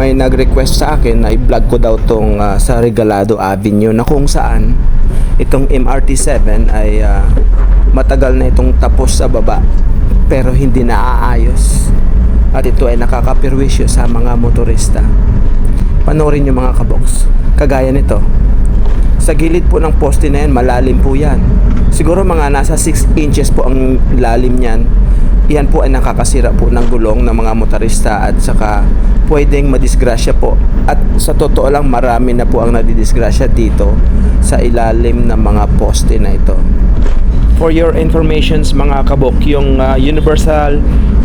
may nag-request sa akin na i-vlog ko daw tong ah, sa Regalado Avenue na kung saan itong MRT7 ay ah, matagal na itong tapos sa baba pero hindi naaayos. At ito ay nakakapirwisyo sa mga motorista. Panoorin nyo mga kaboks kagaya nito. Sa gilid po ng poste na yan malalim po yan. Siguro mga nasa 6 inches po ang lalim niyan yan po ay nakakasira po ng gulong ng mga motorista at saka pwedeng madisgrasya po. At sa totoo lang marami na po ang nadidisgrasya dito sa ilalim ng mga poste na ito. For your informations mga kabok, yung uh, Universal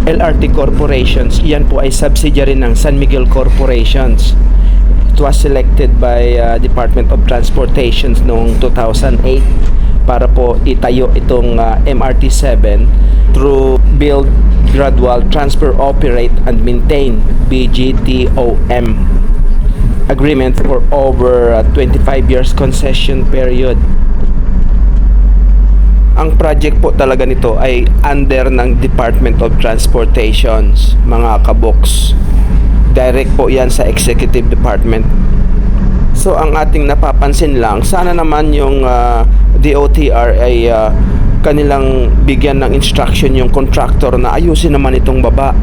LRT Corporations, yan po ay subsidiary ng San Miguel Corporations. It was selected by uh, Department of Transportation noong 2008 para po itayo itong uh, MRT7 through Build, Gradual, Transfer, Operate, and Maintain BGTOM agreement for over uh, 25 years concession period ang project po talaga nito ay under ng Department of Transportations, mga kaboks. Direct po yan sa Executive Department. So ang ating napapansin lang, sana naman yung ah, DOTR ay ah, kanilang bigyan ng instruction yung contractor na ayusin naman itong baba.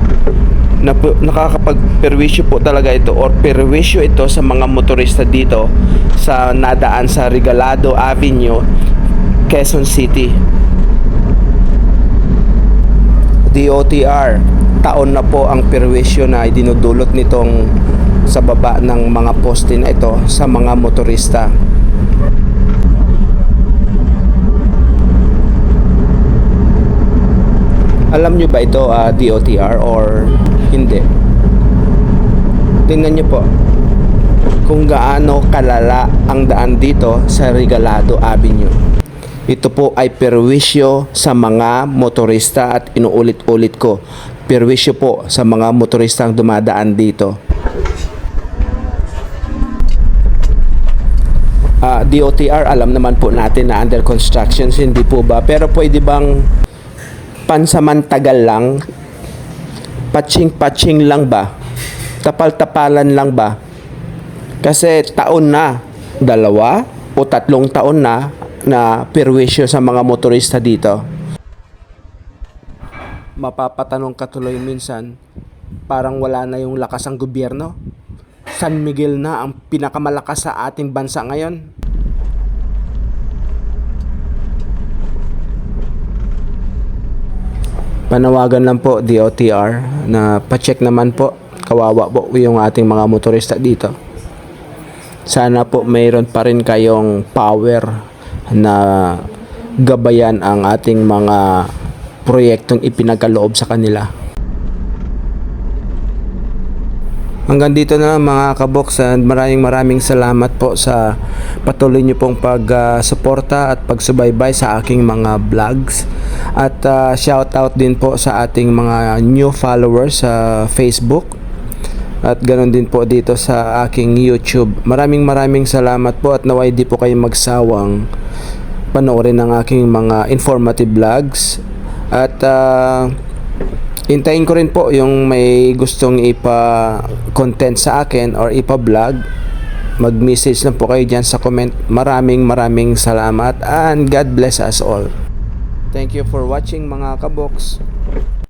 Na nakakapag-perwisyo po talaga ito or perwisyo ito sa mga motorista dito sa nadaan sa Regalado Avenue Quezon City. DOTR, taon na po ang perwisyo na dinudulot nitong sa baba ng mga poste na ito sa mga motorista. Alam nyo ba ito ah, DOTR or hindi? Tingnan nyo po kung gaano kalala ang daan dito sa Regalado Avenue. Ito po ay perwisyo sa mga motorista at inuulit-ulit ko. Perwisyo po sa mga motorista ang dumadaan dito. Ah, DOTR, alam naman po natin na under construction, hindi po ba? Pero pwede bang pansamantagal lang? Patching-patching lang ba? Tapal-tapalan lang ba? Kasi taon na, dalawa o tatlong taon na na perwisyo sa mga motorista dito. Mapapatanong ka tuloy minsan, parang wala na yung lakas ang gobyerno. San Miguel na ang pinakamalakas sa ating bansa ngayon. Panawagan lang po DOTR na pa-check naman po kawawa po yung ating mga motorista dito. Sana po mayroon pa rin kayong power na gabayan ang ating mga proyektong ipinagkaloob sa kanila. Hanggang dito na lang mga kaboks and maraming maraming salamat po sa patuloy niyo pong pag-suporta at pagsubaybay sa aking mga vlogs. At uh, shout out din po sa ating mga new followers sa Facebook at ganoon din po dito sa aking YouTube. Maraming maraming salamat po at naway di po kayo magsawang panoorin ang aking mga informative vlogs at uh, Hintayin ko rin po yung may gustong ipa-content sa akin or ipa-vlog. Mag-message lang po kayo dyan sa comment. Maraming maraming salamat and God bless us all. Thank you for watching mga kaboks.